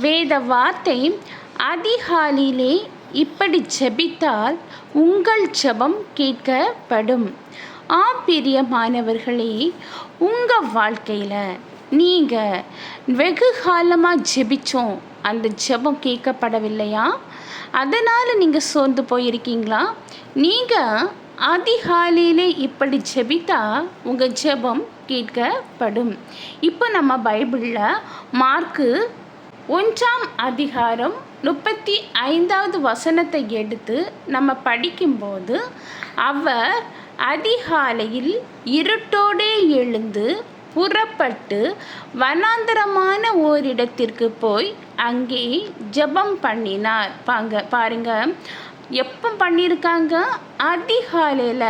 வேத வார்த்தை அதிகாலிலே இப்படி ஜெபித்தால் உங்கள் ஜெபம் கேட்கப்படும். ஆம் பிரியமானவர்களே உங்கள் வாழ்க்கையில் நீங்கள் வெகு காலமாக ஜெபிச்சோம் அந்த ஜெபம் கேட்கப்படவில்லையா? அதனால் நீங்கள் சோர்ந்து போயிருக்கீங்களா? நீங்கள் அதிகாலையிலே இப்படி ஜெபித்தா உங்கள் ஜெபம் கேட்கப்படும். இப்போ நம்ம பைபிளில் மார்க்கு ஒன்றாம் அதிகாரம் முப்பத்தி ஐந்தாவது வசனத்தை எடுத்து நம்ம படிக்கும்போது அவர் அதிகாலையில் இருட்டோடே எழுந்து புறப்பட்டு வனாந்தரமான ஓரிடத்திற்கு போய் அங்கே ஜெபம் பண்ணினார். பாங்க பாருங்க. எப்போ பண்ணியிருக்காங்க அதிகாலையில்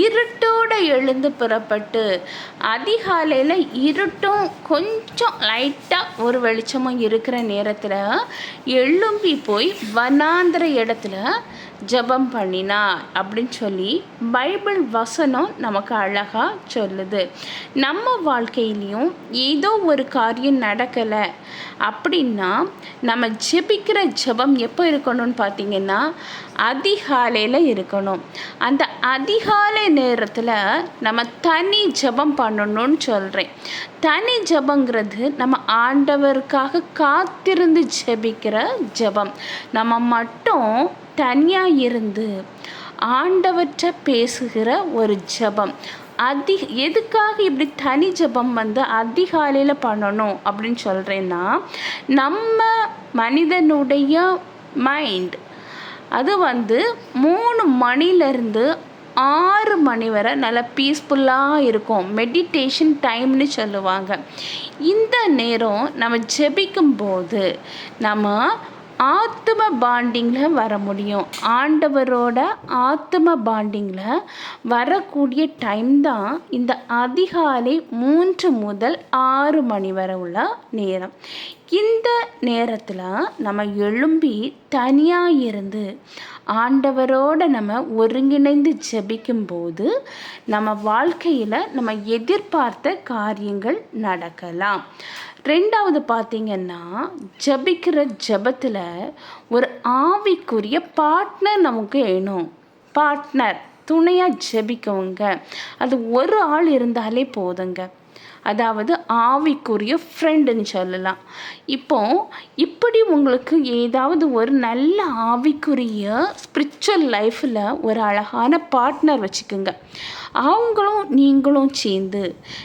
இருட்டோடு எழுந்து புறப்பட்டு அதிகாலையில் இருட்டும் கொஞ்சம் லைட்டாக ஒரு வெளிச்சமும் இருக்கிற நேரத்தில் எழும்பி போய் வனாந்திர இடத்துல ஜெபம் பண்ணினா அப்படின்னு சொல்லி பைபிள் வசனம் நமக்கு அழகாக சொல்லுது. நம்ம வாழ்க்கையிலையும் ஏதோ ஒரு காரியம் நடக்கலை அப்படின்னா நம்ம ஜெபிக்கிற ஜெபம் எப்போ இருக்கணும்னு பார்த்தீங்கன்னா அதிகாலையில் இருக்கணும். அந்த அதிகாலை நேரத்தில் நம்ம தனி ஜெபம் பண்ணணும்னு சொல்கிறேன் தனி ஜபங்கிறது நம்ம ஆண்டவருக்காக காத்திருந்து ஜெபிக்கிற ஜெபம். நம்ம மட்டும் தனியாக இருந்து ஆண்டவற்றை பேசுகிற ஒரு ஜெபம். அதி எதுக்காக இப்படி தனி ஜெபம் வந்து அதிகாலையில் பண்ணணும் அப்படின்னு சொல்கிறேன்னா நம்ம மனிதனுடைய மைண்ட் அது வந்து மூணு மணிலேருந்து ஆறு மணி வரை நல்லா பீஸ்ஃபுல்லாக இருக்கும். மெடிடேஷன் டைம்னு சொல்லுவாங்க. இந்த நேரம் நம்ம ஜெபிக்கும்போது நம்ம ஆத்ம பாண்டிங்கில் வர முடியும். ஆண்டவரோட ஆத்ம பாண்டிங்கில் வரக்கூடிய டைம் தான் இந்த அதிகாலை மூன்று முதல் ஆறு மணி வரை உள்ள நேரம். இந்த நேரத்தில் நம்ம எழும்பி தனியாக இருந்து ஆண்டவரோட நம்ம ஒருங்கிணைந்து ஜெபிக்கும்போது நம்ம வாழ்க்கையில் நம்ம எதிர்பார்த்த காரியங்கள் நடக்கலாம். ரெண்டாவது பார்த்திங்கன்னா ஜபிக்கிற ஜபத்தில் ஒரு ஆவிக்குரிய பார்ட்னர் நமக்கு வேணும். பார்ட்னர் துணையாக ஜபிக்கவங்க. அது ஒரு ஆள் இருந்தாலே போதுங்க. அதாவது ஆவிக்குரிய ஃப்ரெண்டுன்னு சொல்லலாம். இப்போ இப்படி உங்களுக்கு ஏதாவது ஒரு நல்ல ஆவிக்குரிய ஸ்பிரிச்சுவல் லைஃப்பில் ஒரு அழகான பார்ட்னர் வச்சுக்கோங்க. அவங்களும் நீங்களும் சேர்ந்து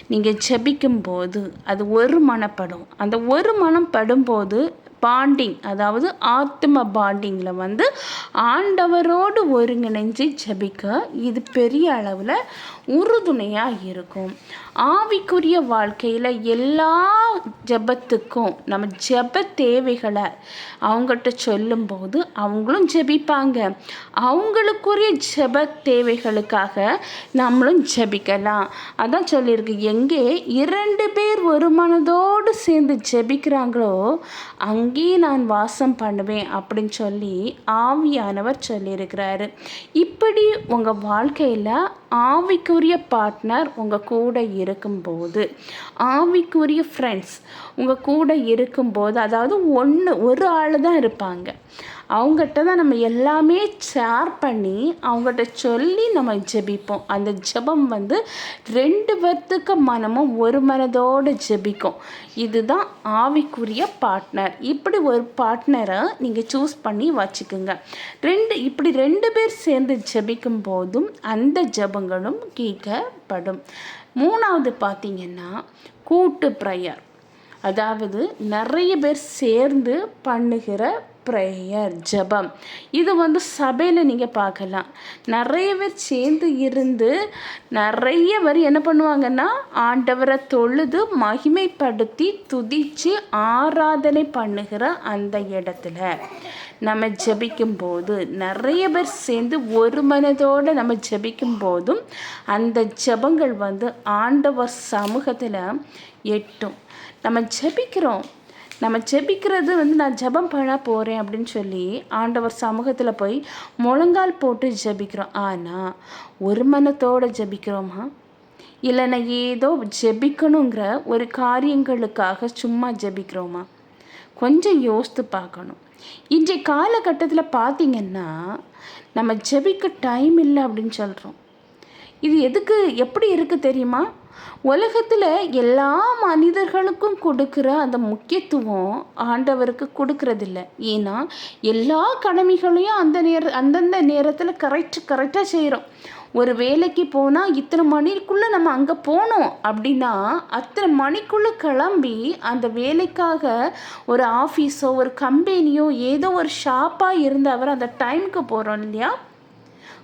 நீங்கள் ஜபிக்கும்போது அது ஒரு மனப்படும். அந்த ஒரு மனம் படும்போது பாண்டிங் அதாவது ஆத்ம பாண்டிங்கில் வந்து ஆண்டவரோடு ஒருங்கிணைஞ்சு ஜபிக்க இது பெரிய அளவில் உறுதுணையாக இருக்கும். ஆவிக்குரிய வாழ்க்கையில் எல்லா ஜபத்துக்கும் நம்ம ஜப தேவைகளை அவங்ககிட்ட சொல்லும்போது அவங்களும் ஜபிப்பாங்க. அவங்களுக்குரிய ஜப தேவைகளுக்காக நம்மளும் ஜபிக்கலாம். அதான் சொல்லியிருக்கு எங்கே இரண்டு பேர் ஒரு மனதோடு சேர்ந்து ஜபிக்கிறாங்களோ அங்கே நான் வாசம் பண்ணுவேன் அப்படின்னு சொல்லி ஆவியானவர் சொல்லியிருக்கிறாரு. இப்படி உங்கள் வாழ்க்கையில் ஆவிக்குரிய பார்ட்னர் உங்கள் கூட இருக்கும்போது ஆவிக்குரிய ஃப்ரெண்ட்ஸ் உங்கள் கூட இருக்கும்போது அதாவது ஒன்று ஒரு ஆள் தான் இருப்பாங்க. அவங்ககிட்ட தான் நம்ம எல்லாமே ஷேர் பண்ணி அவங்ககிட்ட சொல்லி நம்ம ஜெபிப்போம். அந்த ஜெபம் வந்து ரெண்டு பேர்த்துக்கு மனமும் ஒரு மனதோடு ஜெபிக்கும். இதுதான் ஆவிக்குரிய பார்ட்னர் இப்படி ஒரு பார்ட்னரை நீங்கள் சூஸ் பண்ணி வச்சுக்கோங்க. ரெண்டு இப்படி ரெண்டு பேர் சேர்ந்து ஜெபிக்கும் போதும் அந்த ஜெபங்களும் கேட்கப்படும். மூணாவது பார்த்திங்கன்னா கூட்டு ப்ரேயர் அதாவது நிறைய பேர் சேர்ந்து பண்ணுகிற ப்ரேயர் ஜெபம். இது வந்து சபையில் நீங்கள் பார்க்கலாம். நிறைய பேர் சேர்ந்து இருந்து நிறைய பேர் என்ன பண்ணுவாங்கன்னா ஆண்டவரை தொழுது மகிமைப்படுத்தி துதித்து ஆராதனை பண்ணுகிற அந்த இடத்துல. நம்ம ஜபிக்கும் போது நிறைய பேர் சேர்ந்து ஒரு மனதோடு நம்ம ஜபிக்கும் போதும் அந்த ஜெபங்கள் வந்து ஆண்டவர் சமூகத்தில் எட்டும். நம்ம ஜெபிக்கிறோம். நம்ம ஜெபிக்கிறது வந்து நான் ஜெபம் பண்ண போகிறேன் அப்படின்னு சொல்லி ஆண்டவர் சமூகத்தில் போய் முழங்கால் போட்டு ஜெபிக்கிறோம். ஆனால் ஒரு மனத்தோடு ஜெபிக்கிறோமா? இல்லைன்னா ஏதோ ஜெபிக்கணுங்கிற ஒரு காரியங்களுக்காக சும்மா ஜெபிக்கிறோமா? கொஞ்சம் யோசித்து பார்க்கணும். இன்றைய காலகட்டத்தில் பார்த்திங்கன்னா நம்ம ஜெபிக்க டைம் இல்லை அப்படின்னு சொல்கிறோம் இது எதுக்கு எப்படி இருக்குது தெரியுமா? உலகத்தில் எல்லா மனிதர்களுக்கும் கொடுக்குற அந்த முக்கியத்துவம் ஆண்டவருக்கு கொடுக்கறதில்ல. ஏன்னா எல்லா கடமைகளையும் அந்த நேர அந்தந்த நேரத்தில் கரெக்ட் கரெக்டாக செய்கிறோம் ஒரு வேலைக்கு போனால் இத்தனை மணிக்குள்ளே நம்ம அங்கே போனோம் அப்படின்னா அத்தனை மணிக்குள்ளே கிளம்பி அந்த வேலைக்காக ஒரு ஆஃபீஸோ ஒரு கம்பெனியோ ஏதோ ஒரு ஷாப்பாக இருந்தவர் அந்த டைமுக்கு போகிறோம் இல்லையா?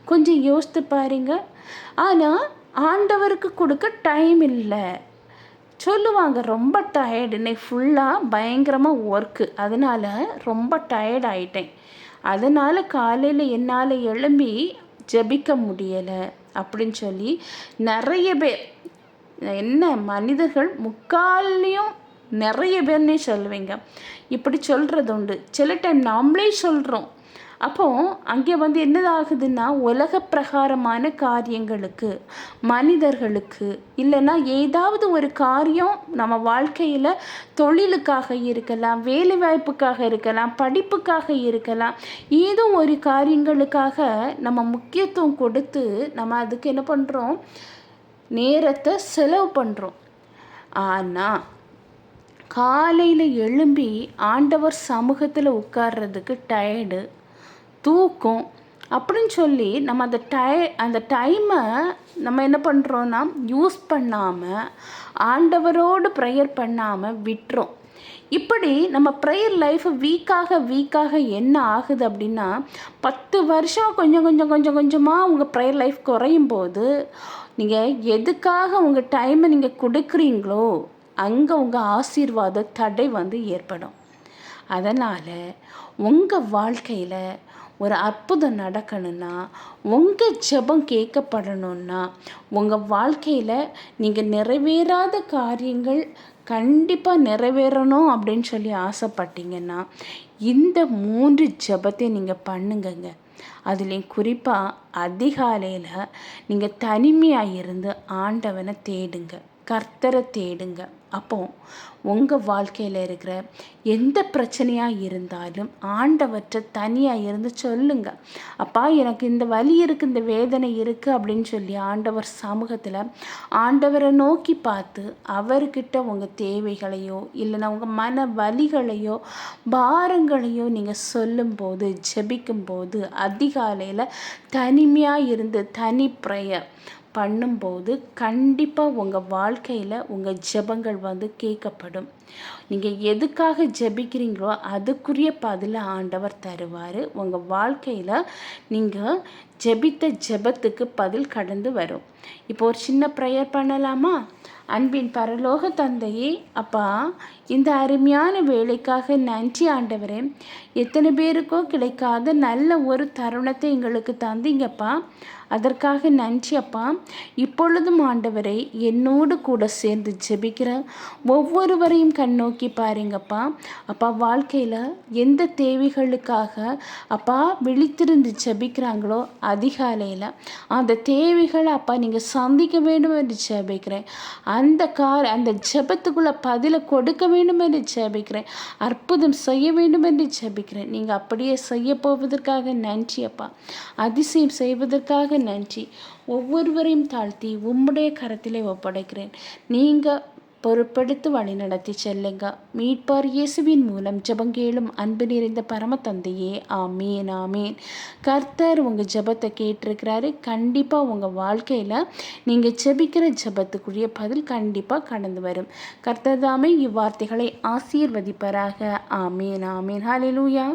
கொஞ்சம் யோசித்து பாருங்க. ஆனால் ஆண்டவருக்கு கொடுக்க டைம் இல்லை. சொல்லுவாங்க ரொம்ப டயர்டு இன்னைக்கு ஃபுல்லாக பயங்கரமாக ஒர்க்கு அதனால் ரொம்ப டயர்ட் ஆயிட்டேன். அதனால் காலையில் என்னால் எழும்பி ஜெபிக்க முடியலை அப்படின்னு சொல்லி நிறைய பேர் என்ன மனிதர்கள் முக்கால்லையும் நிறைய பேர்னே சொல்லுவீங்க. இப்படி சொல்கிறது உண்டு. சில டைம் நாமளே சொல்கிறோம் அப்போது அங்கே வந்து என்னதாகுதுன்னா உலக பிரகாரமான காரியங்களுக்கு மனிதர்களுக்கு இல்லைன்னா ஏதாவது ஒரு காரியம் நம்ம வாழ்க்கையில் தொழிலுக்காக இருக்கலாம் வேலை வாய்ப்புக்காக இருக்கலாம் படிப்புக்காக இருக்கலாம் ஏதோ ஒரு காரியங்களுக்காக நம்ம முக்கியத்துவம் கொடுத்து நம்ம அதுக்கு என்ன பண்ணுறோம் நேரத்தை செலவு பண்ணுறோம் ஆனால் காலையில் எழும்பி ஆண்டவர் சமூகத்தில் உட்கார்றதுக்கு டயர்டு தூக்கம். அப்படின்னு சொல்லி நம்ம அந்த டை அந்த டைமை நம்ம என்ன பண்ணுறோன்னா யூஸ் பண்ணாமல் ஆண்டவரோடு ப்ரேயர் பண்ணாமல் விட்டுறோம். இப்படி நம்ம ப்ரேயர் லைஃப் வீக்காக வீக்காக என்ன ஆகுது அப்படின்னா பத்து வருஷம் கொஞ்சம் கொஞ்சம் கொஞ்சம் கொஞ்சமாக உங்கள் ப்ரேயர் லைஃப் குறையும் போது நீங்கள் எதுக்காக உங்கள் டைமை நீங்கள் கொடுக்குறீங்களோ அங்கே உங்கள் ஆசீர்வாத தடை வந்து ஏற்படும். அதனால் உங்கள் வாழ்க்கையில் ஒரு அற்புதம் நடக்கணும்னா உங்கள் ஜெபம் கேட்கப்படணுன்னா உங்கள் வாழ்க்கையில் நீங்கள் நிறைவேறாத காரியங்கள் கண்டிப்பாக நிறைவேறணும் அப்படின்னு சொல்லி ஆசைப்பட்டீங்கன்னா இந்த மூன்று ஜபத்தை நீங்கள் பண்ணுங்கங்க. அதுலேயும் குறிப்பாக அதிகாலையில் நீங்கள் தனிமையாக இருந்து ஆண்டவனை தேடுங்க. கர்த்தரை தேடுங்க. அப்போ உங்கள் வாழ்க்கையில் இருக்கிற எந்த பிரச்சனையாக இருந்தாலும் ஆண்டவற்றை தனியாக இருந்து சொல்லுங்க. அப்பா எனக்கு இந்த வலி இருக்குது இந்த வேதனை இருக்குது அப்படின்னு சொல்லி ஆண்டவர் சமூகத்தில் ஆண்டவரை நோக்கி பார்த்து அவர்கிட்ட உங்கள் தேவைகளையோ இல்லைன்னா உங்கள் மன வலிகளையோ பாரங்களையோ நீங்கள் சொல்லும்போது ஜெபிக்கும்போது அதிகாலையில் தனிமையாக இருந்து தனி ப்ரேயர் பண்ணும்போது கண்டிப்பாக உங்கள் வாழ்க்கையில் உங்கள் ஜெபங்கள் வந்து கேட்கப்படும். நீங்கள் எதுக்காக ஜெபிக்கிறீங்களோ அதுக்குரிய பதிலை ஆண்டவர் தருவார். உங்கள் வாழ்க்கையில் நீங்கள் ஜெபித்த ஜெபத்துக்கு பதில் கடந்து வரும். இப்போ ஒரு சின்ன ப்ரேயர் பண்ணலாமா? அன்பின் பரலோக தந்தையே அப்பா இந்த அருமையான வேலைக்காக நன்றி ஆண்டவரே. எத்தனை பேருக்கோ கிடைக்காத நல்ல ஒரு தருணத்தை எங்களுக்கு தந்தீங்கப்பா. அதற்காக நன்றி அப்பா. இப்பொழுதும் ஆண்டவரை என்னோடு கூட சேர்ந்து ஜெபிக்கிற ஒவ்வொருவரையும் கண்ணோக்கி பாருங்கப்பா. அப்பா வாழ்க்கையில் எந்த தேவைகளுக்காக அப்பா விழித்திருந்து ஜபிக்கிறாங்களோ அதிகாலையில் அந்த தேவைகளை அப்பா நீங்கள் சந்திக்க வேண்டும் என்று ஜபிக்கிறேன். அந்த கார் அந்த ஜெபத்துக்குள்ளே பதிலை கொடுக்க வேண்டும் என்று ஜபிக்கிறேன். அற்புதம் செய்ய வேண்டும் என்று ஜபிக்கிறேன். நீங்கள் அப்படியே செய்ய போவதற்காக நன்றி அப்பா. அதிசயம் செய்வதற்காக நன்றி. ஒவ்வொருவரையும் தாழ்த்தி உம்முடைய கரத்திலே ஒப்படைக்கிறேன். நீங்கள் பொறுப்படுத்து வழி நடத்தி செல்லுங்க. மீட்பார் இயேசுவின் மூலம் ஜபங்கேளும் அன்பு நிறைந்த பரம தந்தையே ஆமீன் ஆமீன். கர்த்தர் உங்கள் ஜபத்தை கேட்டிருக்கிறாரு. கண்டிப்பாக உங்கள் வாழ்க்கையில் நீங்கள் ஜெபிக்கிற ஜபத்துக்குரிய பதில் கண்டிப்பாக கடந்து வரும். கர்த்தர் தாமே இவ்வார்த்தைகளை ஆசீர்வதிப்பராக. ஆமீன் ஆமீன். ஹாலிலூயா